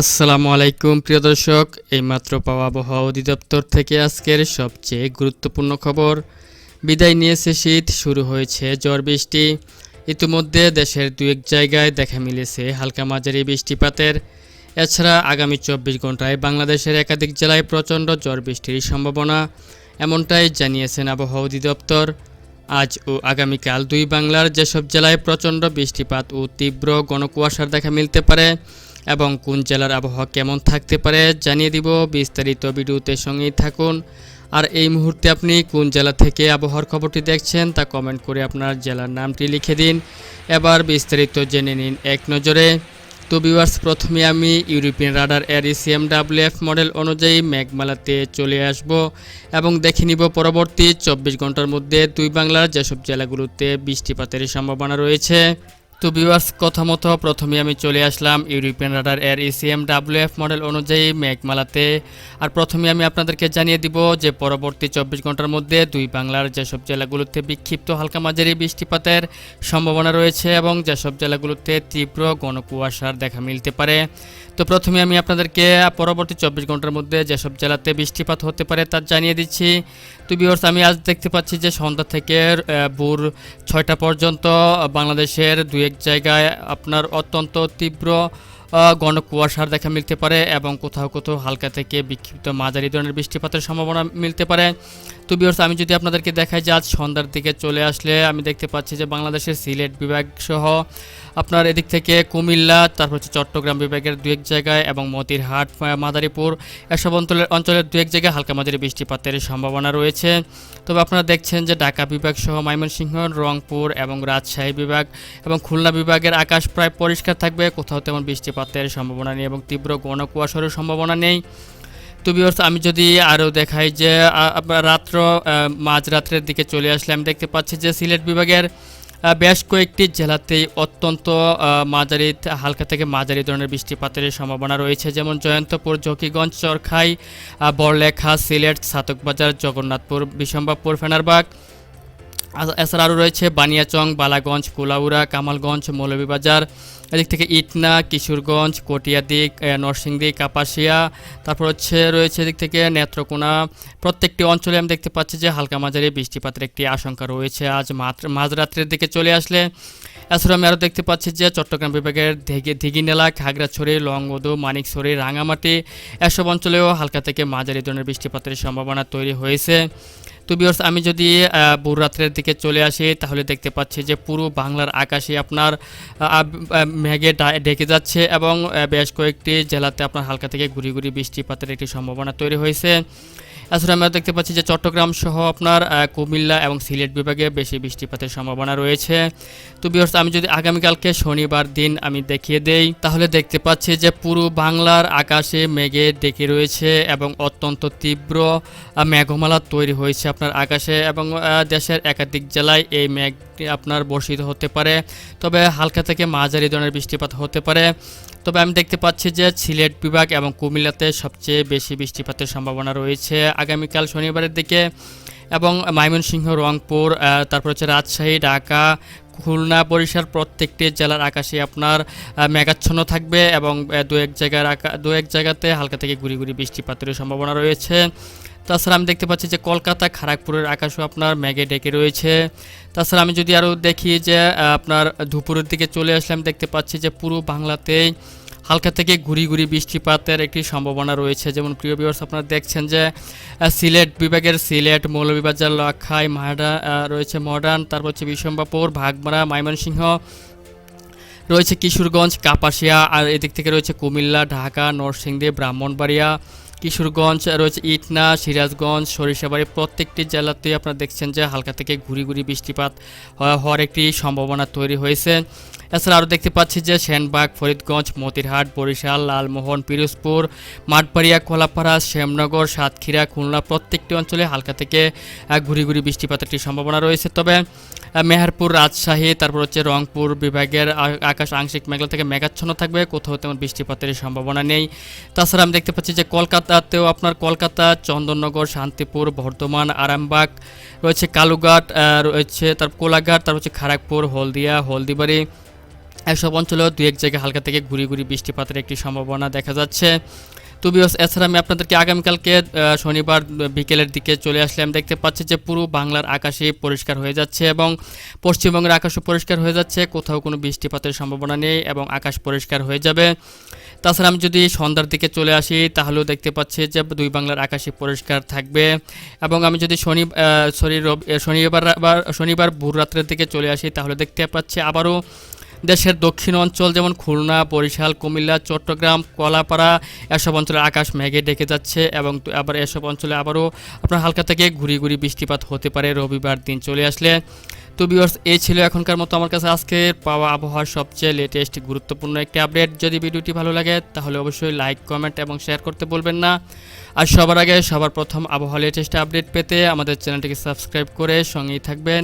আসসালামু আলাইকুম, প্রিয় দর্শক। এইমাত্র পাওয়া আবহাওয়া অধিদপ্তর থেকে আজকের সবচেয়ে গুরুত্বপূর্ণ খবর। বিদায় নিয়েছে শীত, শুরু হয়েছে ঝড় বৃষ্টি। ইতিমধ্যে দেশের দু এক জায়গায় দেখা মিলেছে হালকা মাঝারি বৃষ্টিপাতের। এছাড়া আগামী চব্বিশ ঘন্টায় বাংলাদেশের একাধিক জেলায় প্রচণ্ড ঝড় বৃষ্টির সম্ভাবনা, এমনটাই জানিয়েছেন আবহাওয়া অধিদপ্তর। আজ ও আগামীকাল দুই বাংলার যেসব জেলায় প্রচণ্ড বৃষ্টিপাত ও তীব্র গণকুয়াশার দেখা মিলতে পারে এবং কোন জেলার আবহাওয়া কেমন থাকতে পারে জানিয়ে দিব। বিস্তারিত ভিডিওতে সঙ্গেই থাকুন। আর এই মুহূর্তে আপনি কোন জেলা থেকে আবহাওয়ার খবরটি দেখছেন তা কমেন্ট করে আপনার জেলার নামটি লিখে দিন। এবার বিস্তারিত জেনে নিন এক নজরে। তো ভিউয়ার্স প্রথমে আমি ইউরোপিয়ান রাডার এর ইসিএম ডাব্লিউএফ মডেল অনুযায়ী মেঘমালাতে চলে আসব এবং দেখে নিব পরবর্তী চব্বিশ ঘণ্টার মধ্যে দুই বাংলার যেসব জেলাগুলোতে বৃষ্টিপাতের সম্ভাবনা রয়েছে। তো ভিউয়ার্স কথা মতো প্রথমে আমি চলে আসলাম ইউরোপিয়ান রাডার এর ইসিএম ডাব্লিউএফ মডেল অনুযায়ী মেঘমালাতে। আর প্রথমে আমি আপনাদেরকে জানিয়ে দিব যে পরবর্তী চব্বিশ ঘণ্টার মধ্যে দুই বাংলার যেসব জেলাগুলোতে বিক্ষিপ্ত হালকা মাঝারি বৃষ্টিপাতের সম্ভাবনা রয়েছে এবং যেসব জেলাগুলোতে তীব্র ঘনকুয়াশার দেখা মিলতে পারে। তো প্রথমে আমি আপনাদেরকে পরবর্তী চব্বিশ ঘণ্টার মধ্যে যেসব জেলাতে বৃষ্টিপাত হতে পারে তা জানিয়ে দিচ্ছি। তো ভিউয়ার্স আমি আজ দেখতে পাচ্ছি যে সন্ধ্যা থেকে ভোর ছয়টা পর্যন্ত বাংলাদেশের দুই এক জায়গায় আপনার অত্যন্ত তীব্র ঘন কুয়াশার দেখা মিলতে পারে এবং কোথাও কোথাও হালকা থেকে বিক্ষিপ্ত মাঝারি ধরনের বৃষ্টিপাতের সম্ভাবনা মিলতে পারে। তো বিয়র্স আমি যদি আপনাদেরকে দেখাই যে আজ সন্ধ্যার দিকে চলে আসলে আমি দেখতে পাচ্ছি যে বাংলাদেশের সিলেট বিভাগ সহ আপনার এদিক থেকে কুমিল্লা, তারপর হচ্ছে চট্টগ্রাম বিভাগের দু এক জায়গায় এবং মতিরহাট মাদারীপুর এসব অঞ্চলের অঞ্চলের দু এক জায়গায় হালকা মাঝারি বৃষ্টিপাতের সম্ভাবনা রয়েছে। তবে আপনারা দেখছেন যে ঢাকা বিভাগ সহ ময়মনসিংহ, রংপুর এবং রাজশাহী বিভাগ এবং খুলনা বিভাগের আকাশ প্রায় পরিষ্কার থাকবে, কোথাও তেমন বৃষ্টিপাতের সম্ভাবনা নেই এবং তীব্র ঘন কুয়াশারও সম্ভাবনা নেই। তো ভিউয়ার্স আমি যদি আরও দেখাই যে রাত্র মাঝরাত্রের দিকে চলে আসলে আমি দেখতে পাচ্ছি যে, সিলেট বিভাগের বেশ কয়েকটি জেলাতেই অত্যন্ত মাঝারি হালকা থেকে মাঝারি ধরনের বৃষ্টিপাতের সম্ভাবনা রয়েছে। যেমন জয়ন্তপুর জকিগঞ্জ চরখাই বড়লেখা, সিলেট, সাতকবাজার, জগন্নাথপুর বিশম্বাপুর ফেনারবাগ এছাড়া আরও রয়েছে বানিয়াচং, বালাগঞ্জ, কুলাউড়া, কামালগঞ্জ, মৌলভীবাজার, এদিক থেকে ইটনা, কিশোরগঞ্জ, কটিয়াদি নরসিংদী, কাপাসিয়া, তারপর হচ্ছে রয়েছে এদিক থেকে নেত্রকোনা। প্রত্যেকটি অঞ্চলে আমি দেখতে পাচ্ছি যে হালকা মাঝারি বৃষ্টিপাতের একটি আশঙ্কা রয়েছে। আজ মাঝরাত্রের দিকে চলে আসলে এছাড়া আমি আরও দেখতে পাচ্ছি যে চট্টগ্রাম বিভাগের দিঘিনেলা খাগড়াছড়ি, লংগদু, মানিকছড়ি রাঙামাটি এসব অঞ্চলেও হালকা থেকে মাঝারি ধরনের বৃষ্টিপাতের সম্ভাবনা তৈরি হয়েছে। তো বিয়ার্স আমি যদি আহ, ভোর রাত্রের দিকে চলে আসি তাহলে দেখতে পাচ্ছি যে পুরো বাংলার আকাশে আপনার মেঘে ঢেকে যাচ্ছে এবং বেশ কয়েকটি জেলাতে আপনার হালকা থেকে ঘুরি ঘুরি বৃষ্টিপাতের একটি সম্ভাবনা তৈরি হয়েছে। এছাড়া আমরা দেখতে পাচ্ছি যে চট্টগ্রাম সহ আপনার কুমিল্লা এবং সিলেট বিভাগে বেশি বৃষ্টিপাতের সম্ভাবনা রয়েছে। তো বিহর্স আমি যদি আগামীকালকে শনিবার দিন আমি দেখিয়ে দেই, তাহলে দেখতে পাচ্ছি যে পুরো বাংলার আকাশে মেঘে ডেকে রয়েছে এবং অত্যন্ত তীব্র মেঘমালা তৈরি হয়েছে আপনার আকাশে এবং দেশের একাধিক জেলায় এই আপনার বর্ষিত হতে পারে, তবে হালকা থেকে মাঝারি ধরনের বৃষ্টিপাত হতে পারে। তবে আমি দেখতে পাচ্ছি যে সিলেট বিভাগ এবং কুমিল্লাতে সবচেয়ে বেশি বৃষ্টিপাতের সম্ভাবনা রয়েছে আগামীকাল শনিবারের দিকে এবং ময়মনসিংহ, রংপুর তারপর হচ্ছে রাজশাহী, ঢাকা খুলনা বরিশাল প্রত্যেকটি জেলার আকাশে আপনার মেঘাচ্ছন্ন থাকবে এবং দু এক জায়গার আকা, দু এক জায়গাতে হালকা থেকে গুড়ি গুড়ি বৃষ্টিপাতের সম্ভাবনা রয়েছে। তাছাড়া আমি দেখতে পাচ্ছি যে কলকাতা খড়গপুরের আকাশও আপনার ম্যাগে ডেকে রয়েছে। তাছাড়া আমি যদি আরও দেখি যে আপনার দুপুরের দিকে চলে আসলে আমি দেখতে পাচ্ছি যে পুরো বাংলাতেই হালকা থেকে ঘুরি ঘুরি বৃষ্টিপাতের একটি সম্ভাবনা রয়েছে। যেমন প্রিয় বিভার্স আপনারা দেখছেন যে সিলেট বিভাগের সিলেট, মৌলভীবাজার লক্ষায় মাহাডা রয়েছে মডার্ন তারপর হচ্ছে বিশম্বাপুর ভাগমারা, ময়মনসিংহ, রয়েছে কিশোরগঞ্জ, কাপাসিয়া, আর এদিক থেকে রয়েছে কুমিল্লা, ঢাকা, নরসিংদী, ব্রাহ্মণবাড়িয়া কিশোরগঞ্জ, রয়েছে ইটনা, সিরাজগঞ্জ, সরিষাবাড়ি প্রত্যেকটি জেলাতেই আপনারা দেখছেন যে হালকা থেকে ঘুরি ঘুরি বৃষ্টিপাত হওয়ার একটি সম্ভাবনা তৈরি হয়েছে। এছাড়া আরও দেখতে পাচ্ছি যে সেনবাগ, ফরিদগঞ্জ, মতিরহাট, বরিশাল, লালমোহন, পিরোজপুর, মাঠবাড়িয়া, কোলাপাড়া, শ্যামনগর, সাতক্ষীরা, খুলনা প্রত্যেকটি অঞ্চলে হালকা থেকে ঘুরি ঘুরি বৃষ্টিপাতের একটি সম্ভাবনা রয়েছে। তবে মেহেরপুর রাজশাহী, তারপর হচ্ছে রংপুর বিভাগের আকাশ আংশিক মেঘলা থেকে মেঘাচ্ছন্ন থাকবে, কোথাও তেমন বৃষ্টিপাতের সম্ভাবনা নেই। তাছাড়া আমি দেখতে পাচ্ছি যে কলকাতাতেও আপনার কলকাতা, চন্দননগর, শান্তিপুর, বর্ধমান, আরামবাগ, রয়েছে কালুঘাট রয়েছে তার কোলাঘাট, তারপর হচ্ছে খড়গপুর হলদিয়া, হলদিবাড়ি, এসব অঞ্চলেও দু এক জায়গায় হালকা থেকে ঘুরি ঘুরি বৃষ্টিপাতের একটি সম্ভাবনা দেখা যাচ্ছে। তো বিয়স এছাড়া আমি আপনাদেরকে আগামীকালকে শনিবার বিকেলের দিকে চলে আসলাম। দেখতে পাচ্ছি যে পুরো বাংলার আকাশে পরিষ্কার হয়ে যাচ্ছে এবং পশ্চিমবঙ্গের আকাশও পরিষ্কার হয়ে যাচ্ছে। কোথাও কোনো বৃষ্টিপাতের সম্ভাবনা নেই এবং আকাশ পরিষ্কার হয়ে যাবে। তাছাড়া আমি যদি সন্ধ্যার দিকে চলে আসি, তাহলেও দেখতে পাচ্ছি যে দুই বাংলার আকাশে পরিষ্কার থাকবে এবং আমি যদি শনি সরি শনিবার শনিবার ভোর রাত্রের দিকে চলে আসি, তাহলে দেখতে পাচ্ছি আবারও দেশের দক্ষিণ অঞ্চল যেমন খুলনা, বরিশাল, কুমিল্লা, চট্টগ্রাম, কলাপাড়া, এসব অঞ্চলে আকাশ মেঘে ডেকে যাচ্ছে এবং আবার এসব অঞ্চলে আবারও আপনার হালকা থেকে ঘুরি ঘুরি বৃষ্টিপাত হতে পারে। রবিবার দিন চলে আসলে। তো ভিউয়ার্স এই ছিল এখনকার মতো আমার কাছে আজকে পাওয়া আবহাওয়ার সবচেয়ে লেটেস্ট গুরুত্বপূর্ণ একটি আপডেট যদি ভিডিওটি ভালো লাগে, তাহলে অবশ্যই লাইক কমেন্ট এবং শেয়ার করতে বলবেন না। আর সবার আগে সবার প্রথম আবহাওয়া লেটেস্ট আপডেট পেতে আমাদের চ্যানেলটিকে সাবস্ক্রাইব করে সঙ্গেই থাকবেন।